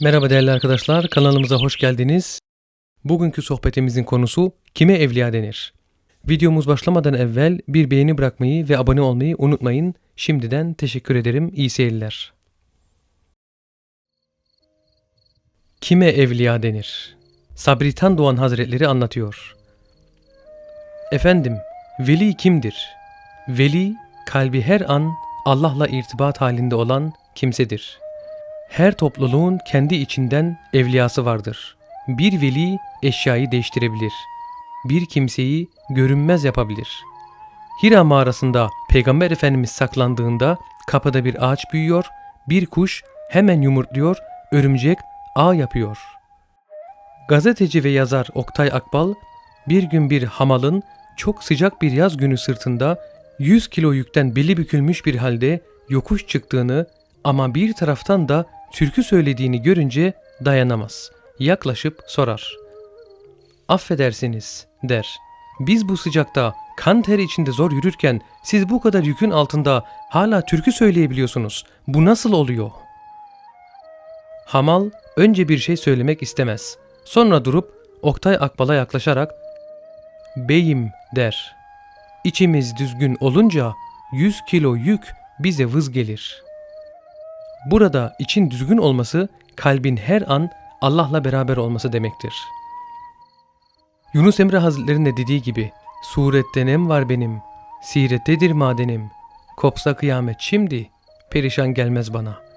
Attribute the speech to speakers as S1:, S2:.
S1: Merhaba değerli arkadaşlar, kanalımıza hoş geldiniz. Bugünkü sohbetimizin konusu kime evliya denir? Videomuz başlamadan evvel bir beğeni bırakmayı ve abone olmayı unutmayın. Şimdiden teşekkür ederim. İyi seyirler. Kime evliya denir? Sabri Tan Doğan Hazretleri anlatıyor. Efendim, veli kimdir? Veli, kalbi her an Allah'la irtibat halinde olan kimsedir. Her topluluğun kendi içinden evliyası vardır. Bir veli eşyayı değiştirebilir. Bir kimseyi görünmez yapabilir. Hira mağarasında Peygamber Efendimiz saklandığında kapıda bir ağaç büyüyor, bir kuş hemen yumurtluyor, örümcek ağ yapıyor. Gazeteci ve yazar Oktay Akbal bir gün bir hamalın çok sıcak bir yaz günü sırtında 100 kilo yükten beli bükülmüş bir halde yokuş çıktığını ama bir taraftan da türkü söylediğini görünce dayanamaz. Yaklaşıp sorar. Affedersiniz der. Biz bu sıcakta kan ter içinde zor yürürken siz bu kadar yükün altında hala türkü söyleyebiliyorsunuz. Bu nasıl oluyor? Hamal önce bir şey söylemek istemez. Sonra durup Oktay Akbal'a yaklaşarak Beyim der. İçimiz düzgün olunca 100 kilo yük bize vız gelir. Burada için düzgün olması kalbin her an Allah'la beraber olması demektir. Yunus Emre Hazretleri'nin de dediği gibi Surette nem var benim, sirettedir madenim. Kopsa kıyamet şimdi, perişan gelmez bana.''